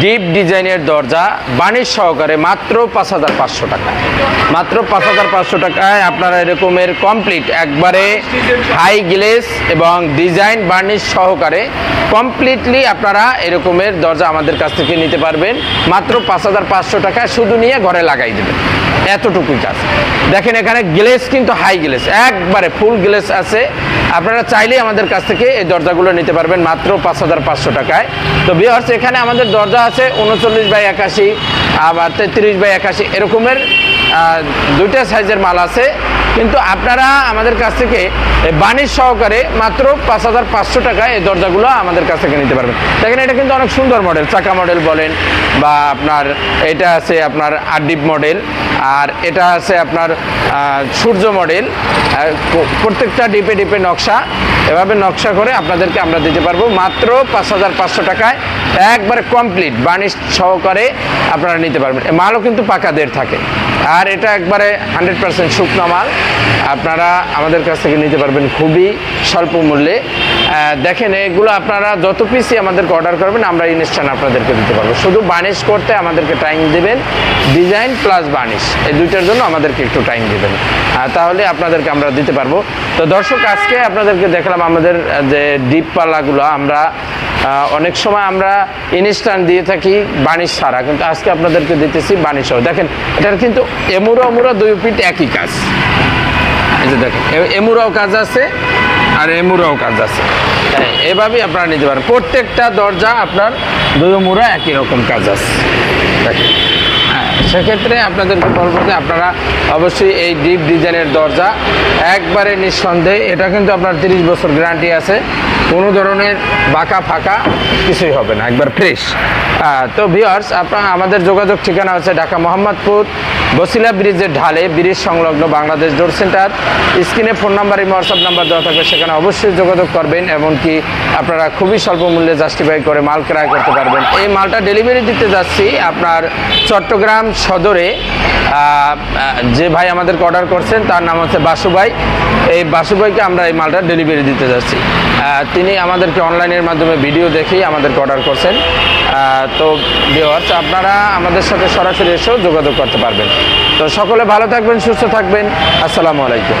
Deep ডিজাইনের দরজা বাণিজ্য সহকারে মাত্র পাঁচ হাজার পাঁচশো টাকা। মাত্র পাঁচ হাজার পাঁচশো টাকায় আপনারা এরকমের কমপ্লিট একবারে হাই গ্লেস এবং ডিজাইন বার্নিশ সহকারে কমপ্লিটলি আপনারা এরকমের দরজা আমাদের কাছ থেকে নিতে পারবেন। মাত্র পাঁচ হাজার পাঁচশো টাকায় শুধু নিয়ে ঘরে লাগাই দেবেন। এতটুকুই কাজ। দেখেন এখানে গ্লেস কিন্তু হাই গ্লেস একবারে ফুল গ্লেস আছে। আপনারা চাইলেই আমাদের কাছ থেকে এই দরজাগুলো নিতে পারবেন মাত্র পাঁচ হাজার পাঁচশো টাকায়। তো বিহার্স এখানে আমাদের দরজা আছে উনচল্লিশ বাই একাশি আবার তেত্রিশ বাই একাশি এরকমের দুইটা সাইজের মাল আছে। কিন্তু আপনারা আমাদের কাছ থেকে বাণিজ্য সহকারে মাত্র পাঁচ হাজার পাঁচশো টাকায় এই দরজাগুলো আমাদের কাছ থেকে নিতে পারবেন। দেখেন, এটা কিন্তু অনেক সুন্দর মডেল চাকা মডেল বলেন বা আপনার এটা আছে আপনার আড্ডিপ মডেল, আর এটা আছে আপনার সূর্য মডেল প্রত্যেকটা ডিপে ডিপে নকশা, এভাবে নকশা করে আপনাদেরকে আমরা দিতে পারব। মাত্র পাঁচ হাজার পাঁচশো টাকায় একবারে কমপ্লিট বার্নিশ সহকারে আপনারা নিতে পারবেন। মালও কিন্তু পাকা দের থাকে। আর এটা একবারে হান্ড্রেড পার্সেন্ট শুকনো মাল। আপনারা আমাদের কাছ থেকে নিতে পারবেন খুবই স্বল্প মূল্যে। দেখেন, এগুলো আপনারা যত পিসই আমাদেরকে অর্ডার করবেন, আমরা ইনস্ট্যান্ট আপনাদেরকে দিতে পারব। শুধু বার্নিশ করতে আমাদেরকে টাইম দেবেন ডিজাইন প্লাস বার্নিশ এই দুইটার জন্য আমাদেরকে একটু টাইম দেবেন। তাহলে আপনাদেরকে আমরা দিতে পারব। তো দর্শক, আজকে আপনাদেরকে দেখলাম আমাদের যে ডিপ পাল্লাগুলো, আমরা অনেক সময় আমরা ইনস্ট্যান্ট দিয়ে থাকি বানিশ ছাড়া, কিন্তু আজকে আপনাদেরকে দিতেছি বানিশ দেখেন, এটার কিন্তু এমুরা অমুরা দুই পিঠ একই কাজ। এই যে দেখেন এমুরাও কাজ আছে আর এই এমুরাও কাজ আছে। হ্যাঁ, এভাবেই আপনারা নিতে পারেন। প্রত্যেকটা দরজা আপনার দুই মুড়া একই রকম কাজ আছে। সেক্ষেত্রে আপনাদেরকে বলব আপনারা অবশ্যই এই ডিপ ডিজাইনের দরজা, একবারে নিঃসন্দেহে এটা কিন্তু আপনার তিরিশ বছর গ্যারান্টি আছে। কোনো ধরনের বাঁকা ফাঁকা কিছুই হবে না, একবার ফ্রেশ তো ভিওয়ার্স আপনার আমাদের যোগাযোগ ঠিকানা হচ্ছে ঢাকা মোহাম্মদপুর, বসিলা ব্রিজের ঢালে, ব্রিজ সংলগ্ন বাংলাদেশ ডোর সেন্টার। স্ক্রিনে ফোন নাম্বার এবং হোয়াটসঅ্যাপ নাম্বার দেওয়া থাকবে, সেখানে অবশ্যই যোগাযোগ করবেন, এমনকি আপনারা খুবই স্বল্প মূল্যে জাস্টিফাই করে মাল ক্রয় করতে পারবেন। এই মালটা ডেলিভারি দিতে যাচ্ছি আপনার চট্টগ্রাম সদরে যে ভাই আমাদেরকে অর্ডার করছেন, তার নাম হচ্ছে বাসুভাই। এই বাসুভাইকে আমরা এই মালটা ডেলিভারি দিতে যাচ্ছি। তিনি আমাদেরকে অনলাইনের মাধ্যমে ভিডিও দেখেই আমাদেরকে অর্ডার করছেন। তো ভিওয়ার্স আপনারা আমাদের সাথে সরাসরি এসেও যোগাযোগ করতে পারবেন। তো সকলে ভালো থাকবেন, সুস্থ থাকবেন। আসসালামু আলাইকুম।